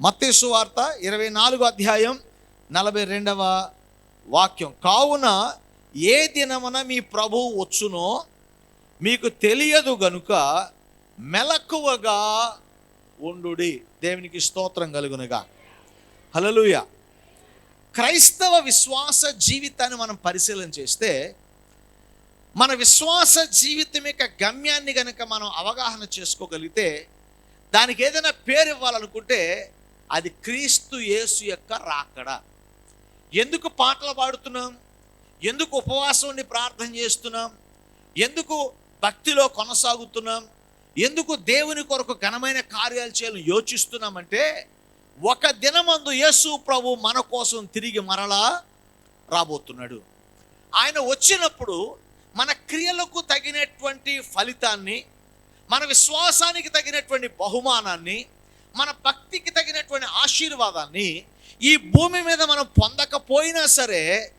మత్తేసు వార్త ఇరవై నాలుగు అధ్యాయం నలభై రెండవ వాక్యం. కావున ఏ దినమున మీ ప్రభువు వచ్చునో మీకు తెలియదు గనుక మెలకువగా ఉండుడి. దేవునికి స్తోత్రం కలుగునుగా. హలలుయ క్రైస్తవ విశ్వాస జీవితాన్ని మనం పరిశీలన చేస్తే మన విశ్వాస జీవితం యొక్క గమ్యాన్ని గనక మనం అవగాహన చేసుకోగలిగితే దానికి ఏదైనా పేరు ఇవ్వాలనుకుంటే అది క్రీస్తు యేసు యొక్క రాకడ. ఎందుకు పాటలు పాడుతున్నాం? ఎందుకు ఉపవాసం ఉండి ప్రార్థన చేస్తున్నాం? ఎందుకు భక్తిలో కొనసాగుతున్నాం? ఎందుకు దేవుని కొరకు ఘనమైన కార్యాలు చేయాలని యోచిస్తున్నామంటే ఒక దినమందు యేసు ప్రభు మన కోసం తిరిగి మరలా రాబోతున్నాడు. ఆయన వచ్చినప్పుడు మన క్రియలకు తగినటువంటి ఫలితాన్ని మన విశ్వాసానికి తగినటువంటి బహుమానాన్ని మన భక్తికి తగినటువంటి ఆశీర్వాదాన్ని ఈ భూమి మీద మనం పొందకపోయినా సరే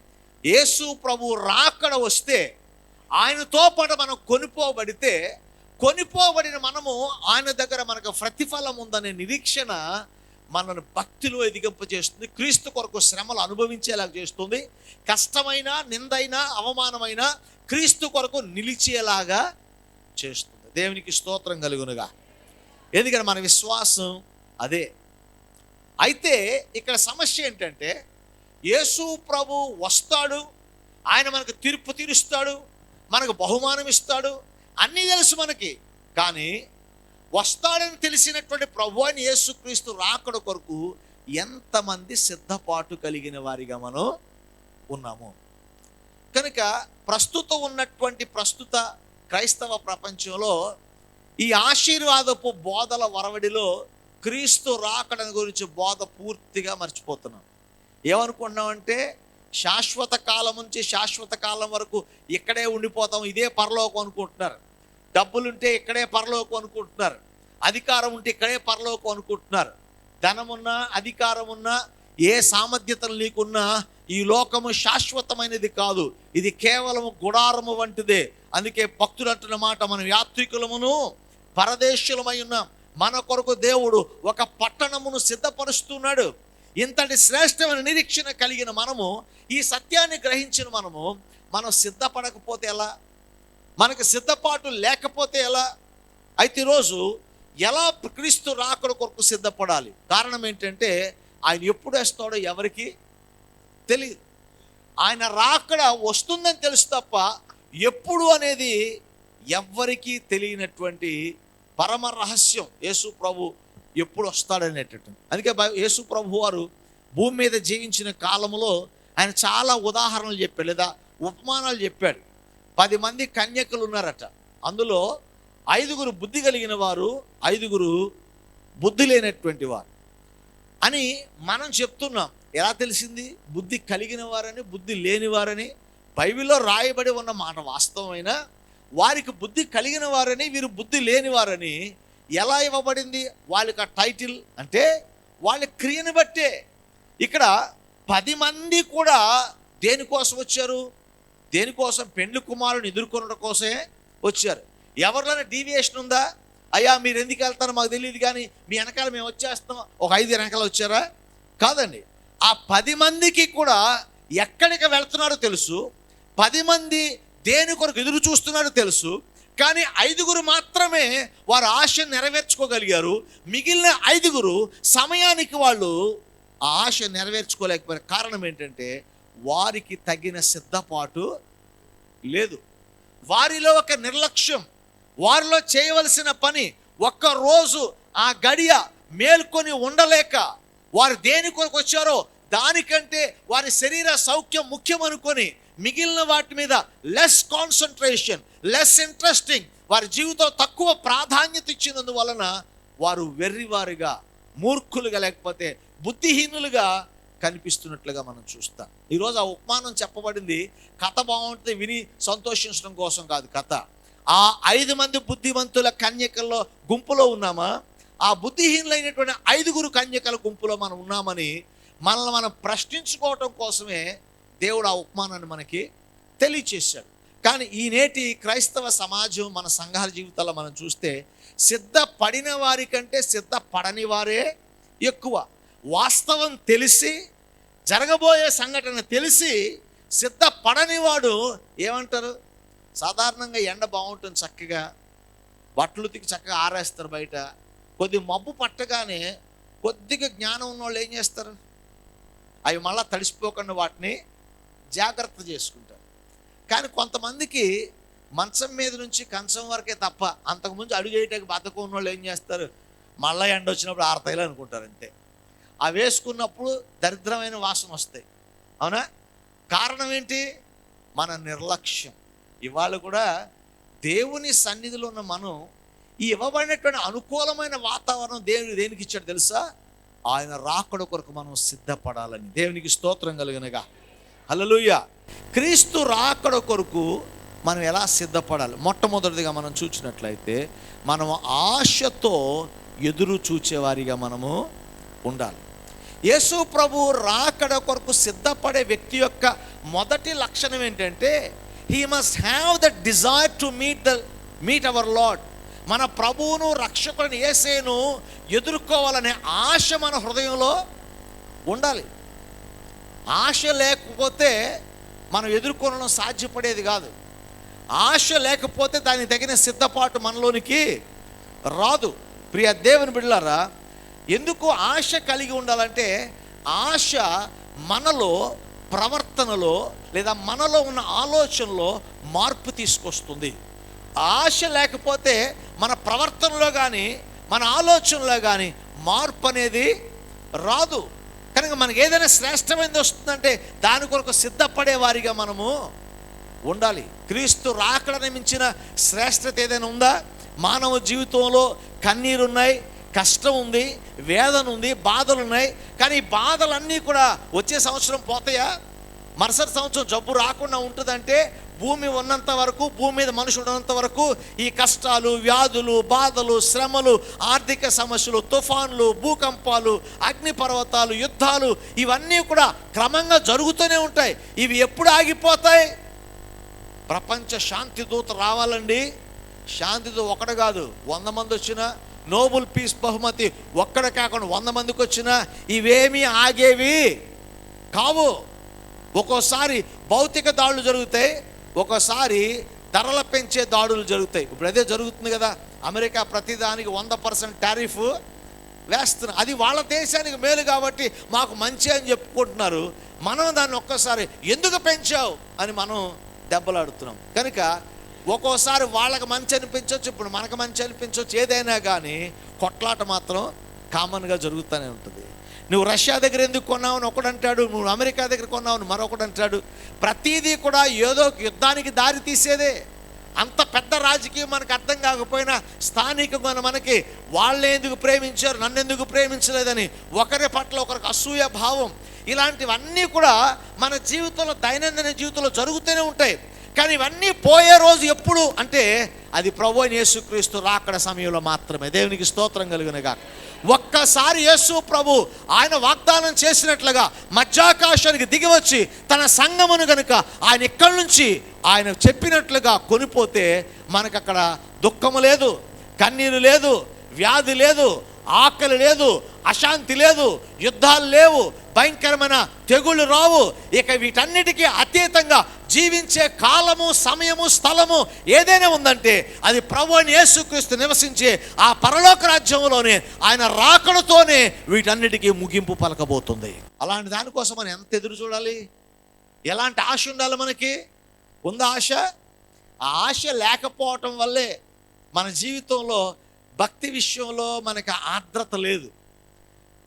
యేసు ప్రభు రాకడ వస్తే ఆయనతో పాటు మనం కొనుపోబడితే కొనిపోబడిన మనము ఆయన దగ్గర మనకు ప్రతిఫలం ఉందనే నిరీక్షణ మనల్ని భక్తిలో ఎదిగింపజేస్తుంది క్రీస్తు కొరకు శ్రమలు అనుభవించేలాగా చేస్తుంది. కష్టమైన నిందైన అవమానమైన క్రీస్తు కొరకు నిలిచేలాగా చేస్తుంది. దేవునికి స్తోత్రం కలుగునుగా. ఎందుకంటే మన విశ్వాసం అదే. అయితే ఇక్కడ సమస్య ఏంటంటే యేసు ప్రభు వస్తాడు ఆయన మనకు తీర్పు తీరుస్తాడు మనకు బహుమానం ఇస్తాడు అన్నీ తెలుసు మనకి. కానీ వస్తాడని తెలిసినటువంటి ప్రభు అని యేసుక్రీస్తు రాకడ కొరకు ఎంతమంది సిద్ధపాటు కలిగిన వారిగా మనం ఉన్నాము. కనుక ప్రస్తుతం ఉన్నటువంటి ప్రస్తుత క్రైస్తవ ప్రపంచంలో ఈ ఆశీర్వాదపు బోధల వరవడిలో క్రీస్తు రాకడని గురించి బోధ పూర్తిగా మర్చిపోతున్నాం. ఏమనుకున్నామంటే శాశ్వత కాలం నుంచి శాశ్వత కాలం వరకు ఇక్కడే ఉండిపోతాం ఇదే పరలోకం అనుకుంటున్నారు. డబ్బులుంటే ఇక్కడే పరలోకం అనుకుంటున్నారు. అధికారం ఉంటే ఇక్కడే పరలోకం అనుకుంటున్నారు. ధనమున్నా అధికారం ఉన్నా ఏ సామర్థ్యతలు నీకున్నా ఈ లోకము శాశ్వతమైనది కాదు. ఇది కేవలం గుడారము వంటిదే. అందుకే భక్తులు అంటున్న మాట మనం యాత్రికులమును పరదేశులమై ఉన్నాం. మన కొరకు దేవుడు ఒక పట్టణమును సిద్ధపరుస్తున్నాడు. ఇంతటి శ్రేష్టమైన నిరీక్షణ కలిగిన మనము ఈ సత్యాన్ని గ్రహించిన మనము మనం సిద్ధపడకపోతే ఎలా? మనకు సిద్ధపాటు లేకపోతే ఎలా? అయితే ఈరోజు ఎలా క్రీస్తు రాకడ కొరకు సిద్ధపడాలి? కారణం ఏంటంటే ఆయన ఎప్పుడు వేస్తాడో ఎవరికి తెలియదు ఆయన రాకడ వస్తుందని తెలుసు తప్ప ఎప్పుడు అనేది ఎవ్వరికీ తెలియనటువంటి పరమ రహస్యం యేసు ప్రభు ఎప్పుడు వస్తాడనేటట్టు అందుకే యేసు ప్రభు వారు భూమి మీద జీవించిన కాలంలో ఆయన చాలా ఉదాహరణలు చెప్పాడు లేదా ఉపమానాలు చెప్పాడు పది మంది కన్యకలు ఉన్నారట. అందులో ఐదుగురు బుద్ధి కలిగిన వారు ఐదుగురు బుద్ధి లేనటువంటి వారు. అని మనం చెప్తున్నాం. ఎలా తెలిసింది? బుద్ధి కలిగిన వారని బుద్ధి లేని వారని బైబిల్లో రాయబడి ఉన్న మాట వాస్తవమైన? వారికి బుద్ధి కలిగిన వారని వీరు బుద్ధి లేని వారని ఎలా ఇవ్వబడింది? వాళ్ళకి ఆ టైటిల్ అంటే వాళ్ళ క్రియను బట్టే. ఇక్కడ పది మంది కూడా దేనికోసం వచ్చారు? దేనికోసం? పెండ్లి కుమారుని ఎదుర్కొనడం కోసమే వచ్చారు. ఎవరిలోనే డీవియేషన్ ఉందా? అయ్యా మీరు ఎందుకు వెళ్తారో మాకు తెలియదు కానీ మీ వెనకాల మేము వచ్చేస్తాం. ఒక ఐదు వెనకాల వచ్చారా? కాదండి. ఆ పది మందికి కూడా ఎక్కడికి వెళ్తున్నారో తెలుసు. పది మంది దేని కొరకు ఎదురు చూస్తున్నాడో తెలుసు కానీ ఐదుగురు మాత్రమే వారి ఆశ నెరవేర్చుకోగలిగారు. మిగిలిన ఐదుగురు సమయానికి వాళ్ళు ఆ ఆశ నెరవేర్చుకోలేకపోయిన కారణం ఏంటంటే వారికి తగిన సిద్ధపాటు లేదు. వారిలో ఒక నిర్లక్ష్యం వారిలో చేయవలసిన పని ఒక్క రోజు ఆ గడియ మేల్కొని ఉండలేక వారు దేని కొరకు వచ్చారో దానికంటే వారి శరీర సౌఖ్యం ముఖ్యం అనుకొని మిగిలిన వాటి మీద లెస్ కాన్సన్ట్రేషన్ లెస్ ఇంట్రెస్టింగ్ వారి జీవితం తక్కువ ప్రాధాన్యత ఇచ్చినందువలన వారు వెర్రివారుగా మూర్ఖులుగా లేకపోతే బుద్ధిహీనులుగా కనిపిస్తున్నట్లుగా మనం చూస్తాం. ఈరోజు ఆ ఉపమానం చెప్పబడింది కథ బాగుంటుంది విని సంతోషించడం కోసం కాదు కథ. ఆ ఐదు మంది బుద్ధిమంతుల కన్యకల్లో గుంపులో ఉన్నామా? ఆ బుద్ధిహీనులైనటువంటి ఐదుగురు కన్యకల గుంపులో మనం ఉన్నామని మనల్ని మనం ప్రశ్నించుకోవటం కోసమే దేవుడు ఆ ఉపమానాన్ని మనకి తెలియచేశాడు. కానీ ఈ నేటి క్రైస్తవ సమాజం మన సంఘాల జీవితాల్లో మనం చూస్తే సిద్ధపడిన వారి కంటే సిద్ధపడని వారే ఎక్కువ. వాస్తవం తెలిసి జరగబోయే సంఘటన తెలిసి సిద్ధపడని వాడు ఏమంటారు? సాధారణంగా ఎండ బాగుంటుంది చక్కగా. బట్టలు ఉతికి చక్కగా ఆరేస్తారు బయట. కొద్ది మబ్బు పట్టగానే కొద్దిగా జ్ఞానం ఉన్న వాళ్ళు ఏం చేస్తారు? అవి మళ్ళీ తడిసిపోకుండా వాటిని జాగ్రత్త చేసుకుంటారు. కానీ కొంతమందికి మంచం మీద నుంచి కంచం వరకే తప్ప అంతకుముందు అడుగు వేయటానికి బతకం ఉన్న వాళ్ళు ఏం చేస్తారు? మళ్ళీ ఎండ వచ్చినప్పుడు ఆరతాయిలు అనుకుంటారు అంతే. అవి వేసుకున్నప్పుడు దరిద్రమైన వాసన వస్తాయి. అవునా? కారణం ఏంటి? మన నిర్లక్ష్యం. ఇవాళ కూడా దేవుని సన్నిధిలో ఉన్న మనం ఈ ఇవ్వబడినటువంటి అనుకూలమైన వాతావరణం దేవుని దేనికి ఇచ్చాడు తెలుసా? ఆయన రాకడ కొరకు మనం సిద్ధపడాలని. దేవునికి స్తోత్రం కలిగినగా. హలలుయ క్రీస్తు రాకడ కొరకు మనం ఎలా సిద్ధపడాలి? మొట్టమొదటిగా మనం చూసినట్లయితే మనం ఆశతో ఎదురు చూచేవారిగా మనము ఉండాలి. యేసు ప్రభు రాకడ కొరకు సిద్ధపడే వ్యక్తి యొక్క మొదటి లక్షణం ఏంటంటే he must have the desire to meet the meet our lord మన ప్రభువును రక్షకులను ఏసేను ఎదుర్కోవాలనే ఆశ మన హృదయంలో ఉండాలి. ఆశ లేకపోతే మనం ఎదుర్కొనడం సాధ్యపడేది కాదు. ఆశ లేకపోతే దానికి తగిన సిద్ధపాటు మనలోనికి రాదు. ప్రియ దేవుని బిడ్డలారా ఎందుకు ఆశ కలిగి ఉండాలంటే ఆశ మనలో ప్రవర్తనలో లేదా మనలో ఉన్న ఆలోచనలో మార్పు తీసుకొస్తుంది. ఆశ లేకపోతే మన ప్రవర్తనలో కానీ మన ఆలోచనలో కానీ మార్పు అనేది రాదు. కనుక మనకి ఏదైనా శ్రేష్టమైనది వస్తుందంటే దాని కొరకు సిద్ధపడే వారిగా మనము ఉండాలి. క్రీస్తు రాకడని మించిన శ్రేష్టత ఏదైనా ఉందా? మానవ జీవితంలో కన్నీరున్నాయి కష్టం ఉంది వేదన ఉంది బాధలు ఉన్నాయి. కానీ ఈ బాధలన్నీ కూడా వచ్చే సంవత్సరం పోతాయా? మరుసటి సంవత్సరం జబ్బు రాకుండా ఉంటుందంటే భూమి ఉన్నంత వరకు భూమి మీద మనుషులు ఉన్నంత వరకు ఈ కష్టాలు వ్యాధులు బాధలు శ్రమలు ఆర్థిక సమస్యలు తుఫాన్లు భూకంపాలు అగ్నిపర్వతాలు యుద్ధాలు ఇవన్నీ కూడా క్రమంగా జరుగుతూనే ఉంటాయి. ఇవి ఎప్పుడు ఆగిపోతాయి? ప్రపంచ శాంతి దూత రావాలండి. శాంతి దూత ఒకడు కాదు వంద మంది వచ్చినా నోబుల్ పీస్ బహుమతి ఒక్కడ కాకుండా వంద మందికి వచ్చినా ఇవేమీ ఆగేవి కావు. ఒక్కోసారి భౌతిక దాడులు జరుగుతాయి ఒక్కోసారి ధరల పెంచే దాడులు జరుగుతాయి. ఇప్పుడు అదే జరుగుతుంది కదా. అమెరికా ప్రతిదానికి వంద పర్సెంట్ టారిఫ్ వేస్తున్నారు అది వాళ్ళ దేశానికి మేలు కాబట్టి మాకు మంచి అని చెప్పుకుంటున్నారు. మనం దాన్ని ఒక్కసారి ఎందుకు పెంచావు అని మనం దెబ్బలాడుతున్నాం. కనుక ఒక్కోసారి వాళ్ళకి మంచి అనిపించవచ్చు ఇప్పుడు మనకు మంచి అనిపించవచ్చు ఏదైనా కానీ కొట్లాట మాత్రం కామన్గా జరుగుతూనే ఉంటుంది. నువ్వు రష్యా దగ్గర ఎందుకు కొన్నావు? అని ఒకడంటాడు నువ్వు అమెరికా దగ్గర కొన్నావు అని మరొకడు అంటాడు. ప్రతిదీ కూడా ఏదో ఒక యుద్ధానికి దారి తీసేదే. అంత పెద్ద రాజకీయం మనకు అర్థం కాకపోయినా స్థానికంగా మనకి వాళ్ళే ఎందుకు ప్రేమించారు? నన్ను ఎందుకు ప్రేమించలేదని ఒకరి పట్ల ఒకరికి అసూయ భావం. ఇలాంటివన్నీ కూడా మన జీవితంలో దైనందిన జీవితంలో జరుగుతూనే ఉంటాయి. కానీ ఇవన్నీ పోయే రోజు ఎప్పుడు? అంటే అది ప్రభు యేసుక్రీస్తు రాకడ సమయంలో మాత్రమే. దేవునికి స్తోత్రం కలిగినగా ఒక్కసారి యేసు ప్రభు ఆయన వాగ్దానం చేసినట్లుగా మధ్యాకాశానికి దిగివచ్చి తన సంగమును గనుక ఆయన ఇక్కడి నుంచి ఆయన చెప్పినట్లుగా కొనిపోతే మనకు అక్కడ దుఃఖము లేదు కన్నీరు లేదు వ్యాధి లేదు ఆకలి లేదు అశాంతి లేదు యుద్ధాలు లేవు భయంకరమైన తెగుళ్ళు రావు. ఇక వీటన్నిటికీ అతీతంగా జీవించే కాలము సమయము స్థలము ఏదైనా ఉందంటే అది ప్రభు అని యేసుక్రీస్తు నివసించే ఆ పరలోక రాజ్యంలోనే ఆయన రాకడతోనే వీటన్నిటికీ ముగింపు పలకబోతుంది. అలాంటి దానికోసం మనం ఎంత ఎదురు చూడాలి? ఎలాంటి ఆశ ఉండాలి మనకి? ఉందా ఆశ? ఆ ఆశ లేకపోవటం వల్లే మన జీవితంలో భక్తి విషయంలో మనకి ఆర్ద్రత లేదు.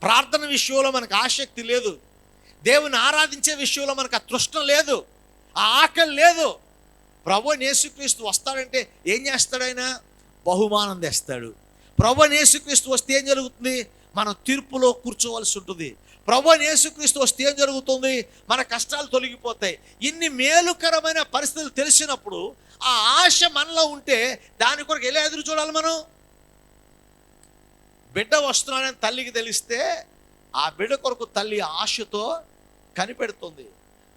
ప్రార్థన విషయంలో మనకు ఆసక్తి లేదు. దేవుని ఆరాధించే విషయంలో మనకు ఆ తృష్ణ లేదు. ఆ ఆకలి లేదు. ప్రభు యేసుక్రీస్తు వస్తాడంటే ఏం చేస్తాడు ఆయన? బహుమానం తెస్తాడు. ప్రభు యేసుక్రీస్తు వస్తే ఏం జరుగుతుంది? మనం తీర్పులో కూర్చోవలసి ఉంటుంది. ప్రభు యేసుక్రీస్తు వస్తే ఏం జరుగుతుంది? మన కష్టాలు తొలగిపోతాయి. ఇన్ని మేలుకరమైన పరిస్థితులు తెలిసినప్పుడు ఆ ఆశ మనలో ఉంటే దాని కొరకు ఎలా ఎదురు చూడాలి మనం? బిడ్డ వస్తున్నాడని తల్లికి తెలిస్తే ఆ బిడ్డ కొరకు తల్లి ఆశతో కనిపెడుతుంది.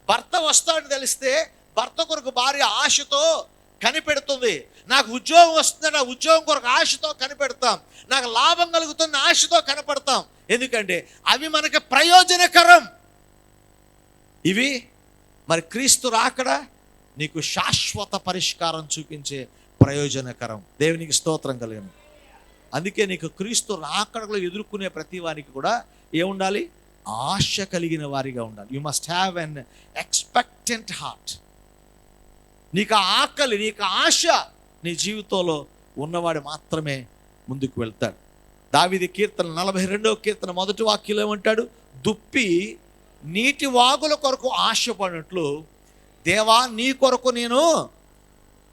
భర్త వస్తాడని తెలిస్తే భర్త కొరకు భార్య ఆశతో కనిపెడుతుంది. నాకు ఉద్యోగం వస్తుందని నా ఉద్యోగం కొరకు ఆశతో కనిపెడతాం. నాకు లాభం కలుగుతున్న ఆశతో కనపడతాం. ఎందుకంటే అవి మనకి ప్రయోజనకరం. ఇవి మరి క్రీస్తు రాకడ నీకు శాశ్వత పరిష్కారం చూపించే ప్రయోజనకరం. దేవునికి స్తోత్రం కలిగింది అందుకే నీకు క్రీస్తు రాకడలో ఎదుర్కొనే ప్రతి వారికి కూడా ఏముండాలి? ఆశ కలిగిన వారిగా ఉండాలి. You must have an expectant heart నీకు ఆకలి నీకు ఆశ నీ జీవితంలో ఉన్నవాడు మాత్రమే ముందుకు వెళ్తాడు. దావిది కీర్తన నలభై రెండవ కీర్తన మొదటి వాక్యం ఏమంటాడు? దుప్పి నీటి వాగుల కొరకు ఆశపడినట్లు దేవా నీ కొరకు నేను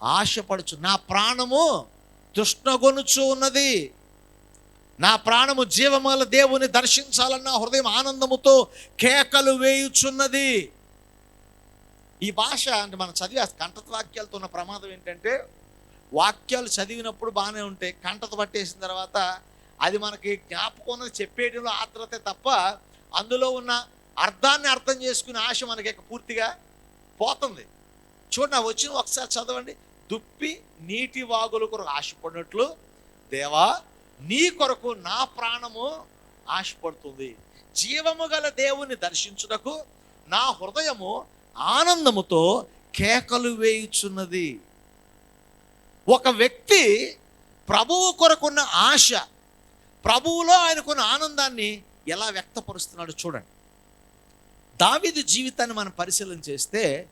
ఆశపడుచు నా ప్రాణము తృష్ణగొనుచు ఉన్నది నా ప్రాణము జీవమాల దేవుని దర్శించాలన్న హృదయం ఆనందముతో కేకలు వేయుచున్నది. ఈ భాష అంటే మనం చదివే కంఠత వాక్యాలతో ఉన్న ప్రమాదం ఏంటంటే వాక్యాలు చదివినప్పుడు బాగానే ఉంటాయి. కంఠత పట్టేసిన తర్వాత అది మనకి జ్ఞాపకం ఉన్నది చెప్పేయడంలో ఆత్రతే తప్ప అందులో ఉన్న అర్థాన్ని అర్థం చేసుకునే ఆశ మనకి పూర్తిగా పోతుంది. చూడండి వచ్చిన ఒకసారి చదవండి. దుప్పి నీటి వాగుల కొరకు ఆశపడినట్లు దేవా నీ కొరకు నా ప్రాణము ఆశపడుతుంది. జీవము గల దేవుని దర్శించుటకు నా హృదయము ఆనందముతో కేకలు వేయుచున్నది. ఒక వ్యక్తి ప్రభువు కొరకున్న ఆశ ప్రభువులో ఆయనకున్న ఆనందాన్ని ఎలా వ్యక్తపరుస్తున్నాడో చూడండి. దావిది జీవితాన్ని మనం పరిశీలన చేస్తే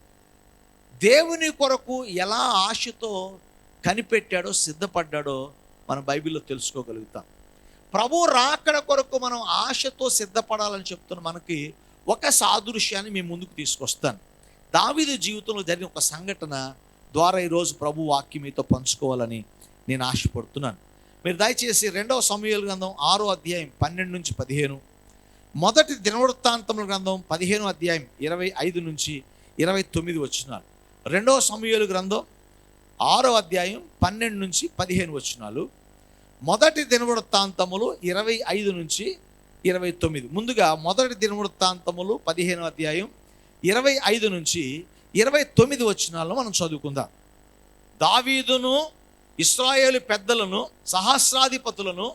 దేవుని కొరకు ఎలా ఆశతో కనిపెట్టాడో సిద్ధపడ్డాడో మనం బైబిల్లో తెలుసుకోగలుగుతాం. ప్రభు రాకడ కొరకు మనం ఆశతో సిద్ధపడాలని చెప్తున్న మనకి ఒక సాదృశ్యాన్ని మీ ముందుకు తీసుకొస్తాను. దావీదు జీవితంలో జరిగిన ఒక సంఘటన ద్వారా ఈరోజు ప్రభు వాక్యం మీతో పంచుకోవాలని నేను ఆశపడుతున్నాను. మీరు దయచేసి రెండవ సమయాల గ్రంథం ఆరో అధ్యాయం పన్నెండు నుంచి పదిహేను మొదటి దినవృత్తాంతముల గ్రంథం పదిహేను అధ్యాయం ఇరవై ఐదు నుంచి ఇరవై తొమ్మిది వచ్చినారు రెండవ సమయాలు గ్రంథం ఆరో అధ్యాయం పన్నెండు నుంచి పదిహేను వచ్చినాలు మొదటి దినవృత్తాంతములు ఇరవై ఐదు నుంచి ఇరవై తొమ్మిది. ముందుగా మొదటి దినవృత్తాంతములు పదిహేను అధ్యాయం ఇరవై ఐదు నుంచి ఇరవై తొమ్మిది వచ్చినాలను మనం చదువుకుందాం. దావీదును ఇస్రాయేలు పెద్దలను సహస్రాధిపతులను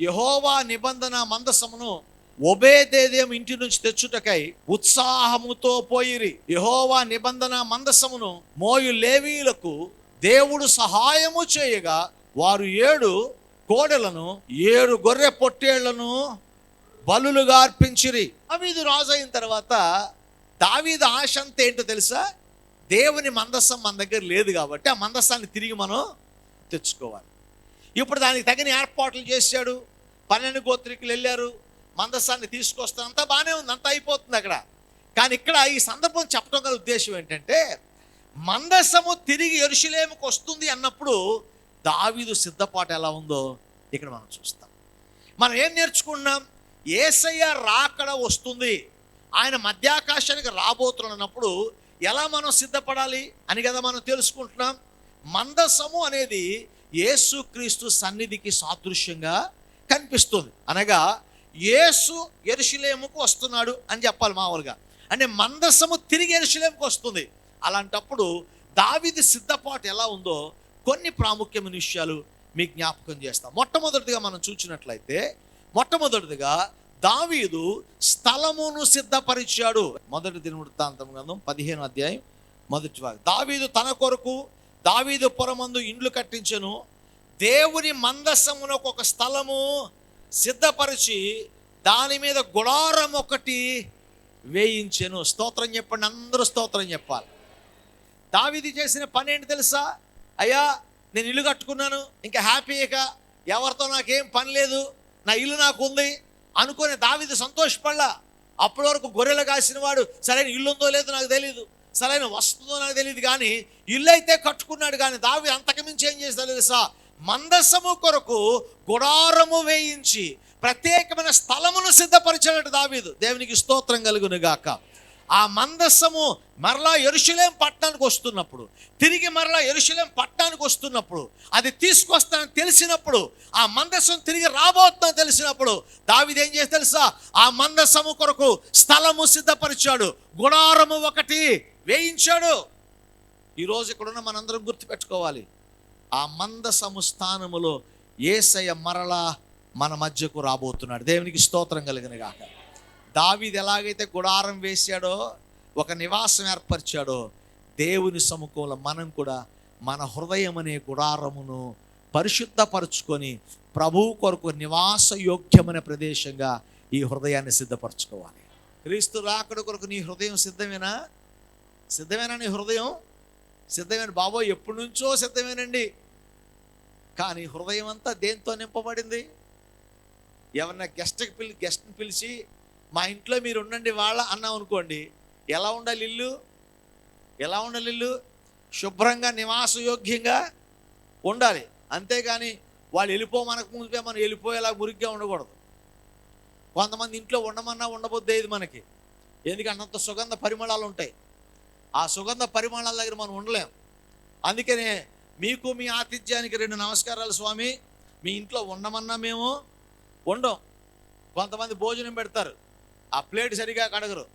యహోవా నిబంధన మందసమును ఒబేదేదేం ఇంటి నుంచి తెచ్చుటకై ఉత్సాహముతో పోయిరి. యహోవా నిబంధన మందసమును మోయు లేవీలకు దేవుడు సహాయము చేయగా వారు ఏడు కోడెలను ఏడు గొర్రె పొట్టేళ్ళను బలులుగా అర్పించిరి. దావీదు రాజు అయిన తర్వాత దావీద ఆశ అంత ఏంటో తెలుసా? దేవుని మందస్సం మన దగ్గర లేదు కాబట్టి ఆ మందస్సాన్ని తిరిగి మనం తెచ్చుకోవాలి. ఇప్పుడు దానికి తగిన ఏర్పాట్లు చేశాడు. పన్నెండు గోత్రికులు వెళ్ళారు. మందస్సాన్ని తీసుకొస్తాను. అంతా బాగానే ఉంది. అంతా అయిపోతుంది అక్కడ. కానీ ఇక్కడ ఈ సందర్భం చెప్పడం గల ఉద్దేశం ఏంటంటే మందస్సము తిరిగి ఎరుషులేముకు వస్తుంది అన్నప్పుడు దావీదు సిద్ధపాటు ఎలా ఉందో ఇక్కడ మనం చూస్తాం. మనం ఏం నేర్చుకున్నాం? ఏసయ్య రాకడ వస్తుంది. ఆయన మధ్యాకాశానికి రాబోతున్నప్పుడు ఎలా మనం సిద్ధపడాలి అని కదా మనం తెలుసుకుంటున్నాం. మందసము అనేది యేసుక్రీస్తు సన్నిధికి సాదృశ్యంగా కనిపిస్తుంది. అనగా యేసు ఎరుషులేముకు వస్తున్నాడు అని చెప్పాలి మామూలుగా. అంటే మందసము తిరిగి ఎరుషులేముకు వస్తుంది. అలాంటప్పుడు దావిది సిద్ధపాటు ఎలా ఉందో కొన్ని ప్రాముఖ్యమైన విషయాలు మీకు జ్ఞాపకం చేస్తాం. మొట్టమొదటిగా మనం చూసినట్లయితే మొట్టమొదటిగా దావీదు స్థలమును సిద్ధపరిచాడు. మొదటి దినవృత్తాంతం గ్రంథం పదిహేను అధ్యాయం మొదటి భాగం. దావీదు తన కొరకు దావీదు పురమందు ఇండ్లు కట్టించను. దేవుని మందస్సమునకు ఒక స్థలము సిద్ధపరిచి దాని మీద గుడారం ఒకటి వేయించెను. స్తోత్రం చెప్పండి అందరూ స్తోత్రం చెప్పాలి. దావిది చేసిన పని ఏంటి తెలుసా? అయ్యా నేను ఇల్లు కట్టుకున్నాను ఇంకా హ్యాపీగా ఎవరితో నాకేం పని లేదు నా ఇల్లు నాకు ఉంది అనుకుని దావిది సంతోషపడలా. అప్పటి వరకు గొర్రెలు కాసిన వాడు సరైన ఇల్లు ఉందో లేదో నాకు తెలియదు సరైన వస్తుందో నాకు తెలియదు కానీ ఇల్లు అయితే కట్టుకున్నాడు కానీ దావి అంతకుమించి ఏం చేస్తా తెలుసా? మందసము కొరకు గుడారము వేయించి ప్రత్యేకమైన స్థలమును సిద్ధపరిచినట్టు దావీదు. దేవునికి స్తోత్రం కలుగును గాక ఆ మందస్సము మరలా ఎరుశలేం పట్టణానికి వస్తున్నప్పుడు తిరిగి మరలా ఎరుశలేం పట్టణానికి వస్తున్నప్పుడు అది తీసుకొస్తానని తెలిసినప్పుడు ఆ మందస్సం తిరిగి రాబోతుందని తెలిసినప్పుడు దావిది ఏం చేసి తెలుసా? ఆ మందస్సము కొరకు స్థలము సిద్ధపరిచాడు. గుడారము ఒకటి వేయించాడు. ఈరోజు ఇక్కడున్న మనందరం గుర్తుపెట్టుకోవాలి. ఆ మందసము స్థానములో ఏసయ్య మరలా మన మధ్యకు రాబోతున్నాడు. దేవునికి స్తోత్రం కలిగిన గాక. దావీది ఎలాగైతే గుడారం వేశాడో ఒక నివాసం ఏర్పరిచాడో దేవుని సముఖంలో మనం కూడా మన హృదయం అనే గుడారమును పరిశుద్ధపరచుకొని ప్రభువు కొరకు నివాస యోగ్యమైన ప్రదేశంగా ఈ హృదయాన్ని సిద్ధపరచుకోవాలి. క్రీస్తు రాకడ కొరకు నీ హృదయం సిద్ధమేనా? సిద్ధమేనా నీ హృదయం? సిద్ధమైన బాబోయ్ ఎప్పటి నుంచో సిద్ధమేనండి. కానీ హృదయం అంతా దేంతో నింపబడింది? ఎవరన్నా గెస్ట్కి పిలి గెస్ట్ని పిలిచి మా ఇంట్లో మీరు ఉండండి వాళ్ళ అన్నాం అనుకోండి. ఎలా ఉండాలి ఇల్లు? ఎలా ఉండాలి ఇల్లు? శుభ్రంగా నివాసయోగ్యంగా ఉండాలి. అంతేగాని వాళ్ళు వెళ్ళిపో మనకు ముందే మనం వెళ్ళిపోయేలా మురిగ్గా ఉండకూడదు. కొంతమంది ఇంట్లో ఉండమన్నా ఉండబోద్దేది మనకి. ఎందుకంటే అంత సుగంధ పరిమళాలు ఉంటాయి ఆ సుగంధ పరిమాణాల దగ్గర మనం ఉండలేం. అందుకనే మీకు మీ ఆతిథ్యానికి రెండు నమస్కారాలు స్వామి. మీ ఇంట్లో ఉండమన్నా మేము ఉండం. కొంతమంది భోజనం పెడతారు. ఆ ప్లేట్ సరిగా కడగరు.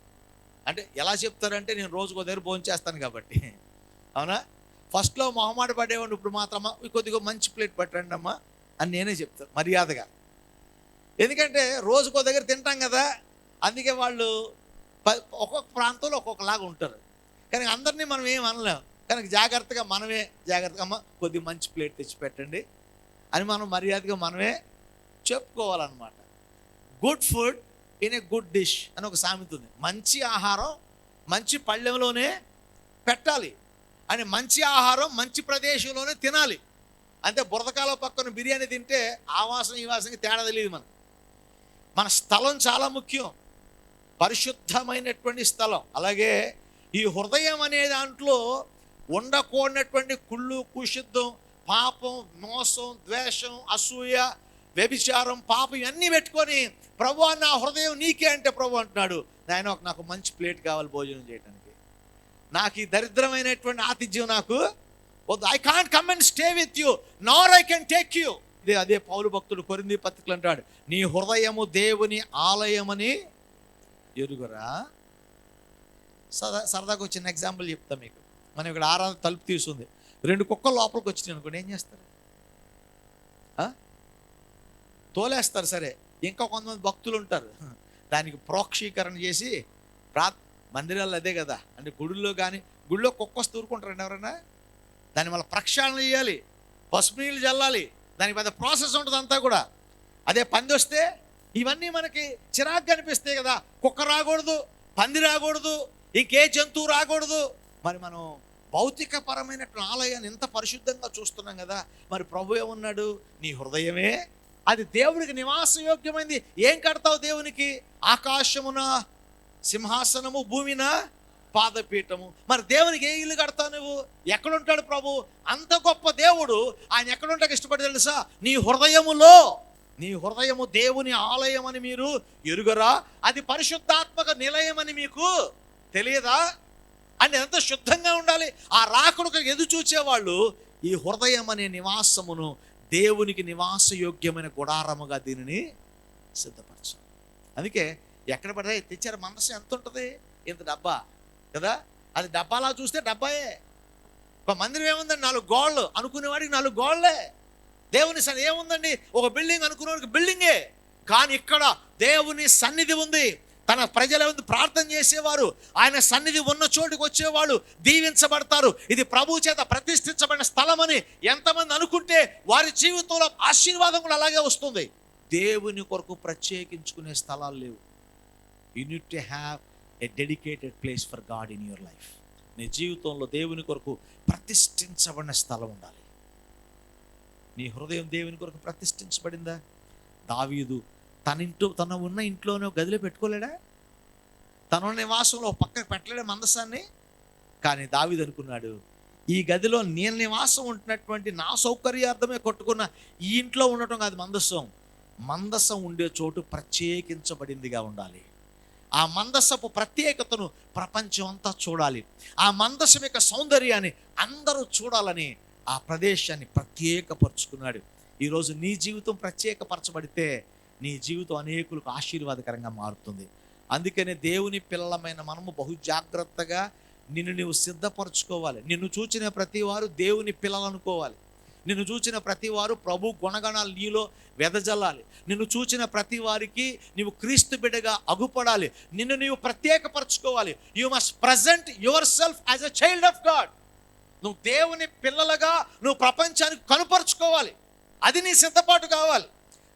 అంటే ఎలా చెప్తారంటే నేను రోజుకో దగ్గర భోజనం చేస్తాను కాబట్టి. అవునా? ఫస్ట్లో మొహమాట పడేవాడు ఇప్పుడు మాత్రమా కొద్దిగా మంచి ప్లేట్ పెట్టండి అమ్మా అని నేనే చెప్తాను మర్యాదగా. ఎందుకంటే రోజుకో దగ్గర తింటాం కదా. అందుకే వాళ్ళు ప- ఒక్కొక్క ప్రాంతంలో ఒక్కొక్కలాగా ఉంటారు. కానీ అందరినీ మనం ఏం అనలేం. కనుక జాగ్రత్తగా మనమే జాగ్రత్తగా అమ్మ కొద్ది మంచి ప్లేట్ తెచ్చి పెట్టండి అని మనం మర్యాదగా మనమే చెప్పుకోవాలన్నమాట. Good food in a good dish అని ఒక సామెత ఉంది. మంచి ఆహారం మంచి పళ్ళెంలోనే పెట్టాలి. అని మంచి ఆహారం మంచి ప్రదేశంలోనే తినాలి. అంటే బురదకాల పక్కన బిర్యానీ తింటే ఆ వాసన ఈ వాసనకి తేడా తెలియదు మనకు. మన స్థలం చాలా ముఖ్యం. పరిశుద్ధమైనటువంటి స్థలం. అలాగే ఈ హృదయం అనే దాంట్లో ఉండకూడనటువంటి కుళ్ళు కుషిద్ధం పాపం మోసం ద్వేషం అసూయ వ్యభిచారం పాపం ఇవన్నీ పెట్టుకొని ప్రభు నా హృదయం నీకే అంటే ప్రభు అంటున్నాడు నాయన ఒక నాకు మంచి ప్లేట్ కావాలి భోజనం చేయడానికి నాకు ఈ దరిద్రమైనటువంటి ఆతిథ్యం నాకు వద్దు. I can't come and stay with you nor I can take you ఇదే అదే పౌలు భక్తుడు కొరింది పత్రికలు అంటాడు నీ హృదయము దేవుని ఆలయమని ఎరుగురా. సరదా సరదాగా వచ్చిన ఎగ్జాంపుల్ చెప్తా మీకు. మనం ఇక్కడ ఆరాధన తలుపు తీసుంది రెండు కుక్కలు లోపలికి వచ్చినాయి అనుకోండి ఏం చేస్తారు? ఆ? తోలేస్తారు సరే. ఇంకా కొంతమంది భక్తులు ఉంటారు. దానికి ప్రోక్షీకరణ చేసి ప్రా మందిరాలు అదే కదా. అంటే గుడిలో కానీ గుడిలో కుక్క తూరుకుంటారండి ఎవరైనా? దాన్ని మళ్ళీ ప్రక్షాళన చేయాలి. పసుపు నీళ్ళు చల్లాలి. దానికి పెద్ద ప్రాసెస్ ఉంటుంది అంతా కూడా. అదే పంది వస్తే ఇవన్నీ మనకి చిరాకు కనిపిస్తాయి కదా. కుక్క రాకూడదు పంది రాకూడదు ఇంకే జంతువు రాకూడదు. మరి మనం భౌతిక పరమైన ఆలయాన్ని ఎంత పరిశుద్ధంగా చూస్తున్నాం కదా. మరి ప్రభు ఏమన్నాడు నీ హృదయమే. అది దేవుడికి నివాసయోగ్యమైంది ఏం కడతావు దేవునికి? ఆకాశమున సింహాసనము భూమిన పాదపీఠము. మరి దేవునికి ఏ ఇల్లు కడతావు నువ్వు? ఎక్కడుంటాడు ప్రభు? అంత గొప్ప దేవుడు ఆయన ఎక్కడుంటాక ఇష్టపడి తెలుసా? నీ హృదయములో. నీ హృదయము దేవుని ఆలయం అని మీరు ఎరుగరా. అది పరిశుద్ధాత్మక నిలయం అని మీకు తెలియదా? అని ఎంత శుద్ధంగా ఉండాలి? ఆ రాకుడుకు ఎదు చూచేవాళ్ళు ఈ హృదయం అనే నివాసమును దేవునికి నివాసయోగ్యమైన గుడారముగా దీనిని సిద్ధపరచాలి. అందుకే ఎక్కడ పడితే తెచ్చారు మనసు ఎంత ఉంటుంది? ఇంత డబ్బా కదా? అది డబ్బాలా చూస్తే డబ్బాయే. ఒక మందిరం ఏముందండి? నాలుగు గోళ్ళు. అనుకునేవాడికి నాలుగు గోళ్ళే. దేవుని సన్నిధి ఏముందండి? ఒక బిల్డింగ్ అనుకునేవాడికి బిల్డింగే. కానీ ఇక్కడ దేవుని సన్నిధి ఉంది. తన ప్రజల ముందు ప్రార్థన చేసేవారు. ఆయన సన్నిధి ఉన్న చోటుకు వచ్చేవాళ్ళు దీవించబడతారు. ఇది ప్రభు చేత ప్రతిష్ఠించబడిన స్థలం అని ఎంతమంది అనుకుంటే వారి జీవితంలో ఆశీర్వాదం కూడా అలాగే వస్తుంది. దేవుని కొరకు ప్రత్యేకించుకునే స్థలాలు లేవు. You need to have a dedicated place for God in your life నీ జీవితంలో దేవుని కొరకు ప్రతిష్ఠించబడిన స్థలం ఉండాలి. నీ హృదయం దేవుని కొరకు ప్రతిష్ఠించబడిందా? దావీదు తన ఇంట్లో తన ఉన్న ఇంట్లోనే గదిలో పెట్టుకోలేడా? తన నివాసంలో పక్కకు పెట్టలేడా మందసాన్ని? కానీ దావిది అనుకున్నాడు ఈ గదిలో నేను నివాసం ఉంటున్నటువంటి నా సౌకర్యార్థమే కొట్టుకున్న ఈ ఇంట్లో ఉండటం కాదు మందస్సం మందసం ఉండే చోటు ప్రత్యేకించబడిందిగా ఉండాలి. ఆ మందసపు ప్రత్యేకతను ప్రపంచం అంతా చూడాలి. ఆ మందసం యొక్క సౌందర్యాన్ని అందరూ చూడాలని ఆ ప్రదేశాన్ని ప్రత్యేకపరుచుకున్నాడు. ఈరోజు నీ జీవితం ప్రత్యేకపరచబడితే నీ జీవితం అనేకులకు ఆశీర్వాదకరంగా మారుతుంది. అందుకనే దేవుని పిల్లలమైన మనము బహు జాగ్రత్తగా నిన్ను నువ్వు సిద్ధపరచుకోవాలి. నిన్ను చూచిన ప్రతి వారు దేవుని పిల్లలనుకోవాలి నిన్ను చూచిన ప్రతి వారు ప్రభు గుణగణాలు నీలో వెదజల్లాలి. నిన్ను చూచిన ప్రతి వారికి నీవు క్రీస్తు బిడ్డగా అగుపడాలి. నిన్ను నీవు ప్రత్యేకపరచుకోవాలి. You must present yourself as a child of God నువ్వు దేవుని పిల్లలుగా నువ్వు ప్రపంచానికి కనుపరుచుకోవాలి. అది నీ సిద్ధపాటు కావాలి.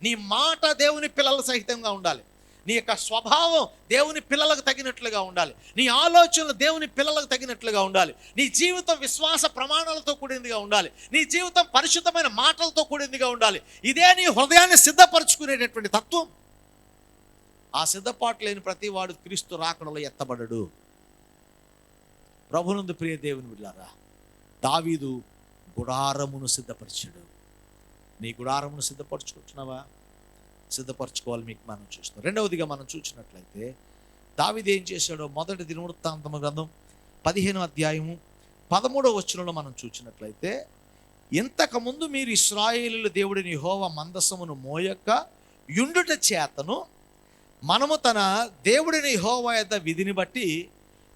నీ మాట దేవుని పిల్లల సహితంగా ఉండాలి. నీ యొక్క స్వభావం దేవుని పిల్లలకు తగినట్లుగా ఉండాలి. నీ ఆలోచనలు దేవుని పిల్లలకు తగినట్లుగా ఉండాలి. నీ జీవితం విశ్వాస ప్రమాణాలతో కూడిందిగా ఉండాలి. నీ జీవితం పరిశుద్ధమైన మాటలతో కూడిందిగా ఉండాలి. ఇదే నీ హృదయాన్ని సిద్ధపరచుకునేటటువంటి తత్వం. ఆ సిద్ధపాటు లేని ప్రతి వాడు క్రీస్తు రాకడలో ఎత్తబడడు. ప్రభునందు ప్రియ దేవుని బిడ్డారా దావీదు గుడారమును సిద్ధపరిచాడు. నీ గుడారమును సిద్ధపరచుకుంటున్నావా? సిద్ధపరచుకోవాలి మీకు మనం చూస్తున్నాం. రెండవదిగా మనం చూసినట్లయితే దావిది ఏం చేశాడో మొదటి దినవృత్తాంతమ గ్రంథం పదిహేను అధ్యాయము పదమూడవ వచనంలో మనం చూసినట్లయితే ఇంతకుముందు మీరు ఇస్రాయేలు దేవుడిని హోవ మందసమును మోయక్క యుండుట చేతను మనము తన దేవుడిని హోవ యొక్క విధిని బట్టి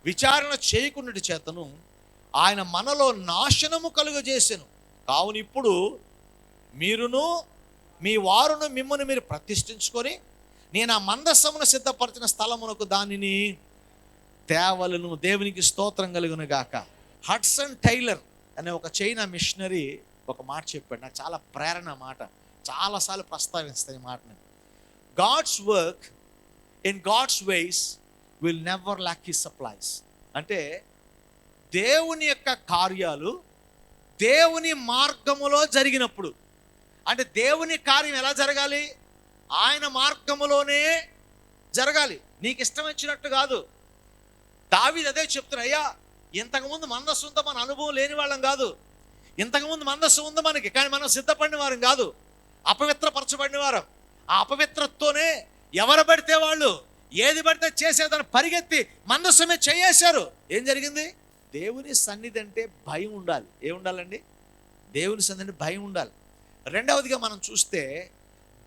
విచారణ చేయకున్నటి చేతను ఆయన మనలో నాశనము కలుగజేసెను. కావున ఇప్పుడు మీరును మీ వారును మిమ్మల్ని మీరు ప్రతిష్ఠించుకొని నేను ఆ మందస్సమును సిద్ధపరిచిన స్థలమునకు దానిని తేవలను దేవునికి స్తోత్రం కలుగును గాక. హడ్సన్ టైలర్ అనే ఒక చైనా మిషనరీ ఒక మాట చెప్పాడు. నాకు చాలా ప్రేరణ మాట. చాలాసార్లు ప్రస్తావిస్తాయి ఈ మాటని. God's work in God's ways will never lack he supplies. అంటే దేవుని యొక్క కార్యాలు దేవుని మార్గములో జరిగినప్పుడు అంటే దేవుని కార్యం ఎలా జరగాలి? ఆయన మార్గములోనే జరగాలి. నీకు ఇష్టం వచ్చినట్టు కాదు. దావిది అదే చెప్తున్నా అయ్యా ఇంతకుముందు మందస్సు ఉందో మన అనుభవం లేని వాళ్ళం కాదు. ఇంతకుముందు మందస్సు ఉంది మనకి కానీ మనం సిద్ధపడిన వారం కాదు. అపవిత్రపరచబడిన వారం ఆ అపవిత్రతోనే ఎవరు పడితే వాళ్ళు ఏది పడితే చేసేదని పరిగెత్తి మందస్సమే చేయేశారు. ఏం జరిగింది? దేవుని సన్నిధి అంటే భయం ఉండాలి. ఏముండాలండి? దేవుని సన్నిధి భయం ఉండాలి. రెండవదిగా మనం చూస్తే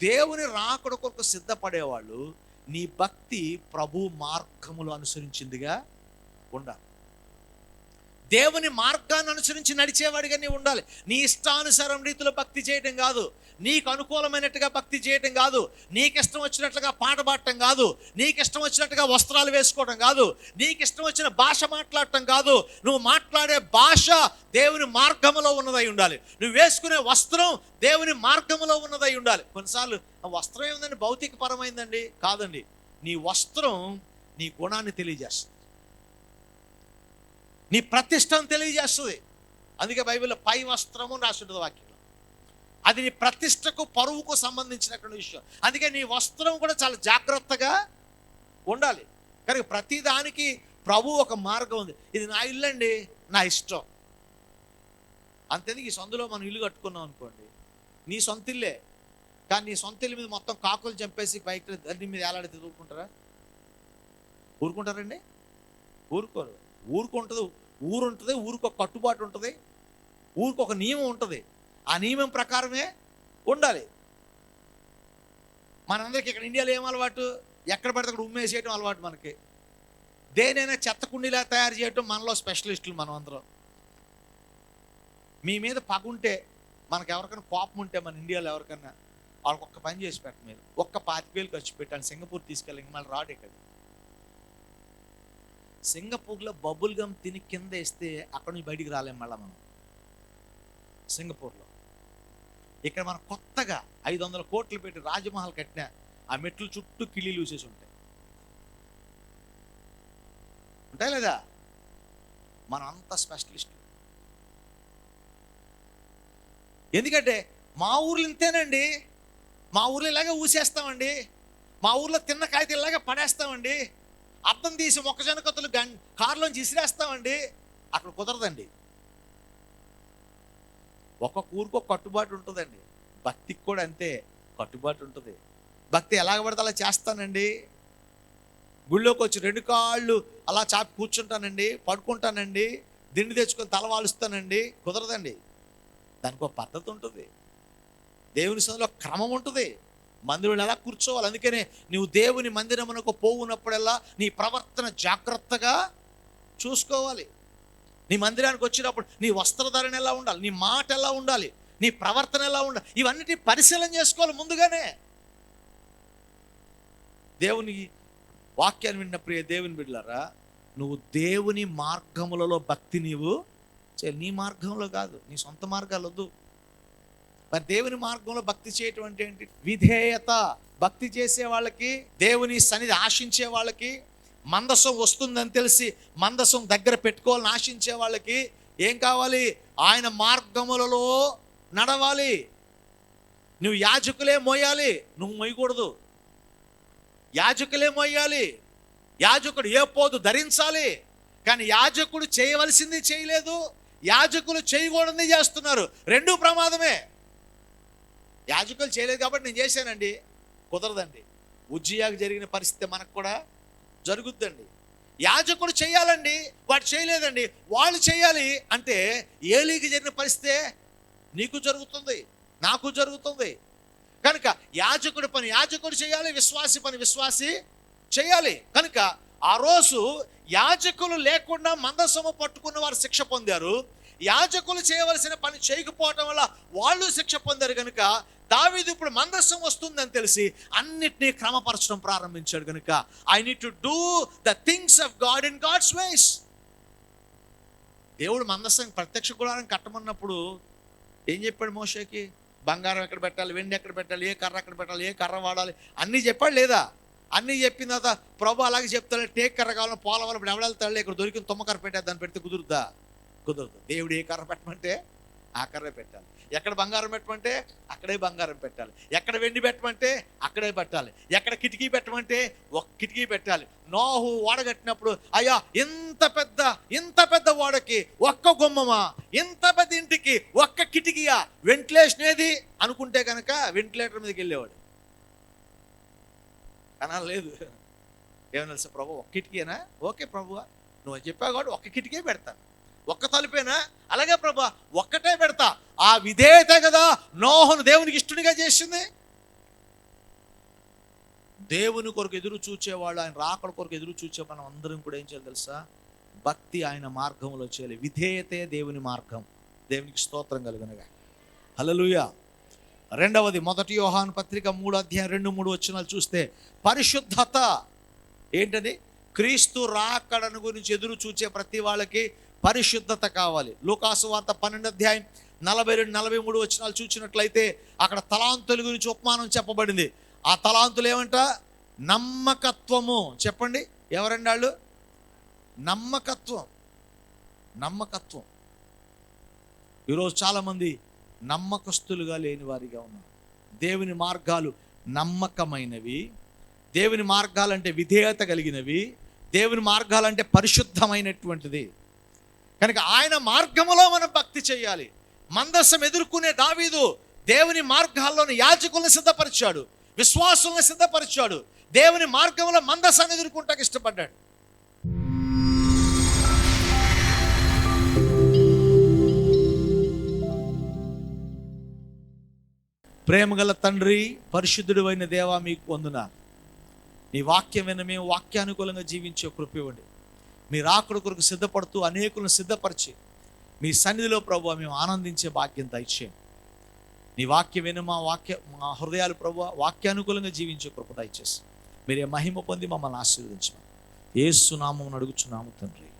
దేవుని రాకడ కొరకు సిద్ధపడేవాళ్ళు నీ భక్తి ప్రభు మార్గములు అనుసరించిందిగా ఉండాలి. దేవుని మార్గాన్ని అనుసరించి నడిచేవాడిగా నీవు ఉండాలి. నీ ఇష్టానుసారం రీతిలో భక్తి చేయటం కాదు. నీకు అనుకూలమైనట్టుగా భక్తి చేయటం కాదు. నీకు ఇష్టం వచ్చినట్లుగా పాట పాడటం కాదు. నీకు ఇష్టం వచ్చినట్టుగా వస్త్రాలు వేసుకోవడం కాదు. నీకు ఇష్టం వచ్చిన భాష మాట్లాడటం కాదు. నువ్వు మాట్లాడే భాష దేవుని మార్గములో ఉన్నదై ఉండాలి. నువ్వు వేసుకునే వస్త్రం దేవుని మార్గములో ఉన్నదై ఉండాలి. కొన్నిసార్లు వస్త్రం ఏముందండి? భౌతిక పరమైందండి కాదండి. నీ వస్త్రం నీ గుణాన్ని తెలియజేస్తుంది. నీ ప్రతిష్టను తెలియజేస్తుంది. అందుకే బైబిల్లో పై వస్త్రము రాసి ఉంటుంది వాక్యం. అది నీ ప్రతిష్టకు పరువుకు సంబంధించినటువంటి విషయం. అందుకే నీ వస్త్రం కూడా చాలా జాగ్రత్తగా ఉండాలి. కనుక ప్రతిదానికి ప్రభు ఒక మార్గం ఉంది. ఇది నా ఇల్లు అండి నా ఇష్టం. అంతేందుకు ఈ సందులో మనం ఇల్లు కట్టుకున్నాం అనుకోండి నీ సొంత ఇల్లే. కానీ నీ సొంత ఇల్లు మీద మొత్తం కాకులు చంపేసి బైక్ అన్ని మీద ఏలాడితే ఊరుకుంటారా? ఊరుకుంటారండి? ఊరుకోరు. ఊరుకుంటుంది ఊరు ఉంటుంది ఊరికి ఒక కట్టుబాటు ఉంటుంది ఊరికి ఒక నియమం ఉంటుంది. ఆ నియమం ప్రకారమే ఉండాలి. మనందరికి ఇక్కడ ఇండియాలో ఏం అలవాటు? ఎక్కడ పడితే అక్కడ ఉమ్మేసేయటం అలవాటు మనకి. దేనైనా చెత్త కుండీలా తయారు చేయటం మనలో స్పెషలిస్టులు మనం అందరం. మీ మీద పగుంటే మనకు ఎవరికైనా కోపం ఉంటే మన ఇండియాలో ఎవరికైనా వాళ్ళకి ఒక్క పని చేసి పెట్ట మీరు. ఒక్క పాతికేలు ఖర్చు పెట్టాను సింగపూర్ తీసుకెళ్ళి మళ్ళీ రాడు ఇక్కడ సింగపూర్లో బబుల్ గమ్ తిని కింద వేస్తే అక్కడ నుంచి బయటికి రాలేం మళ్ళీ మనం. సింగపూర్లో. ఇక్కడ మనం కొత్తగా ఐదు వందల కోట్లు పెట్టి రాజమహల్ కట్టిన ఆ మెట్లు చుట్టూ కిళ్ళీలు చూసేసి ఉంటాయి. ఉంటాయి లేదా? మనం అంత స్పెషలిస్ట్. ఎందుకంటే మా ఊర్లో ఇంతేనండి. మా ఊర్లో ఇలాగే ఊసేస్తామండి. మా ఊర్లో తిన్న కాగితం ఇలాగే పడేస్తామండి. అర్థం తీసి మొక్కజొన్న కొత్తలు గం కారులోంచి ఇసిరేస్తామండి. అక్కడ కుదరదండి. ఒక్కొక్క ఊరికి ఒక కట్టుబాటు ఉంటుందండి. భక్తికి కూడా అంతే కట్టుబాటు ఉంటుంది. భక్తి ఎలాగ పడితే అలా చేస్తానండి. గుళ్ళోకి వచ్చి రెండు కాళ్ళు అలా చాపి కూర్చుంటానండి. పడుకుంటానండి. దిండి తెచ్చుకొని తలవాలుస్తానండి కుదరదండి. దానికి ఒక పద్ధతి ఉంటుంది. దేవుని సందులో క్రమం ఉంటుంది. మందిరంలో ఎలా కూర్చోవాలి? అందుకనే నువ్వు దేవుని మందిరమునకు పోవునప్పుడల్లా నీ ప్రవర్తన జాగ్రత్తగా చూసుకోవాలి. నీ మందిరానికి వచ్చినప్పుడు నీ వస్త్రధారణ ఎలా ఉండాలి? నీ మాట ఎలా ఉండాలి? నీ ప్రవర్తన ఎలా ఉండాలి? ఇవన్నిటిని పరిశీలన చేసుకోవాలి ముందుగానే. దేవుని వాక్యాన్ని విన్న ప్రియ దేవుని బిడ్డలారా నువ్వు దేవుని మార్గములలో భక్తి నీవు చే నీ మార్గంలో కాదు నీ సొంత మార్గాలు వద్దు. మరి దేవుని మార్గంలో భక్తి చేయటం అంటే ఏంటి? విధేయత. భక్తి చేసే వాళ్ళకి దేవుని సన్నిధి ఆశించే వాళ్ళకి మందసం వస్తుందని తెలిసి మందసం దగ్గర పెట్టుకోవాలని ఆశించే వాళ్ళకి ఏం కావాలి? ఆయన మార్గములలో నడవాలి. నువ్వు యాజకులే మోయాలి. నువ్వు మొయ్యకూడదు యాజకులే మోయాలి. యాజకుడు ఏ పోదు ధరించాలి. కానీ యాజకుడు చేయవలసింది చేయలేదు. యాజకులు చేయకూడదు చేస్తున్నారు. రెండు ప్రమాదమే. యాజకులు చేయలేదు కాబట్టి నేను చేశానండి. కుదరదండి. ఉజ్జయాకు జరిగిన పరిస్థితి మనకు కూడా జరుగుద్దండి. యాజకుడు చేయాలండి వాడు చేయలేదండి. వాళ్ళు చేయాలి అంటే ఏలీకి జరిగిన పరిస్థితే నీకు జరుగుతుంది నాకు జరుగుతుంది. కనుక యాజకుడి పని యాజకుడు చేయాలి విశ్వాసి పని విశ్వాసి చేయాలి. కనుక ఆ రోజు యాజకులు లేకుండా మందసము పట్టుకున్న వారు శిక్ష పొందారు. యాజకులు చేయవలసిన పని చేయకపోవటం వల్ల వాళ్ళు శిక్ష పొందారు కనుక దావీదు ఇప్పుడు మందస్సం వస్తుందని తెలిసి అన్నిటినీ క్రమపరచడం ప్రారంభించాడు కనుక I need to do the things of God in God's ways దేవుడు మందస్సం ప్రత్యక్ష గుడారం కట్టమన్నప్పుడు ఏం చెప్పాడు మోషేకి? బంగారం ఎక్కడ పెట్టాలి? వెండి ఎక్కడ పెట్టాలి? ఏ కర్ర ఎక్కడ పెట్టాలి? ఏ కర్ర వాడాలి? అన్నీ చెప్పాడు లేదా? అన్నీ చెప్పిన తర్వాత ప్రభు అలాగే చెప్తాడు టేక్ కర్ర కావాలని పోలవాలి ఇప్పుడు ఎవడెళ్తాడు? ఇక్కడ దొరికిన తుమ్మకర్ర పెట్టే దాన్ని పెడితే కుదురుద్దా? కుదరదు. దేవుడు ఏ కర్ర పెట్టమంటే అక్కడే పెట్టాలి. ఎక్కడ బంగారం పెట్టమంటే అక్కడే బంగారం పెట్టాలి. ఎక్కడ వెండి పెట్టమంటే అక్కడే పెట్టాలి. ఎక్కడ కిటికీ పెట్టమంటే ఒక కిటికీ పెట్టాలి. నోహు ఓడగట్టినప్పుడు అయ్యా ఇంత పెద్ద ఇంత పెద్ద ఓడకి ఒక్క గుమ్మమా? ఇంత పెద్ద ఇంటికి ఒక్క కిటికీయా? వెంటిలేషన్ ఏది? అనుకుంటే కనుక వెంటిలేటర్ మీదకి వెళ్ళేవాడు. కనాలి లేదు. ఏమన్నా తెలుసా ప్రభు ఒక్క కిటికీనా ఓకే ప్రభువా నువ్వు చెప్పావు కాబట్టి ఒక్క కిటికీ పెడతాను. ఒక్క తలుపేనా? అలాగే ప్రభా ఒక్కటే పెడతా. ఆ విధేయత కదా నోహను దేవునికి ఇష్టనిగా చేసింది. దేవుని కొరకు ఎదురు చూచేవాళ్ళు ఆయన రాకడ కొరకు ఎదురు చూచే మనం అందరం కూడా ఏం చేయాలి తెలుసా? భక్తి ఆయన మార్గంలో చేయాలి. విధేయతే దేవుని మార్గం. దేవునికి స్తోత్రం కలుగునగా. హల్లెలూయా. రెండవది మొదటి యోహాను పత్రిక మూడు అధ్యాయం రెండు మూడు వచ్చినాలు చూస్తే పరిశుద్ధత. ఏంటది? క్రీస్తు రాకడను గురించి ఎదురు చూచే ప్రతి వాళ్ళకి పరిశుద్ధత కావాలి. లూకాసు వార్త పన్నెండు అధ్యాయం నలభై రెండు నలభై మూడు వచ్చినాలు చూసినట్లయితే అక్కడ తలాంతుల గురించి ఉపమానం చెప్పబడింది. ఆ తలాంతులు ఏమంట? నమ్మకత్వము. చెప్పండి. ఎవరండి వాళ్ళు? నమ్మకత్వం. నమ్మకత్వం. ఈరోజు చాలామంది నమ్మకస్తులుగా లేని వారిగా ఉన్నారు. దేవుని మార్గాలు నమ్మకమైనవి. దేవుని మార్గాలంటే విధేయత కలిగినవి. దేవుని మార్గాలంటే పరిశుద్ధమైనటువంటిది. కనుక ఆయన మార్గములో మనం భక్తి చేయాలి. మందస్సం ఎదుర్కొనే దావీదు దేవుని మార్గాల్లోని యాజకులను సిద్ధపరిచాడు. విశ్వాసులను సిద్ధపరిచాడు. దేవుని మార్గంలో మందస్సాన్ని ఎదుర్కొంటాకి ఇష్టపడ్డాడు. ప్రేమగల తండ్రి పరిశుద్ధుడు అయిన దేవా మీకు పొందున నీ వాక్యం విన మేము వాక్యానుకూలంగా జీవించే కృప ఇవ్వండి. మీ రాకుడు కొరకు సిద్ధపడుతూ అనేకులను సిద్ధపరిచి మీ సన్నిధిలో ప్రభు మేము ఆనందించే భాగ్యం దయచేయం నీ వాక్యం విని మా వాక్య మా హృదయాలు ప్రభు వాక్యానుకూలంగా జీవించే కృప దయచేసి మీరే మహిమ పొంది మమ్మల్ని ఆశీర్వదించమని. ఏసునామం అడుగుచున్నాము తండ్రి.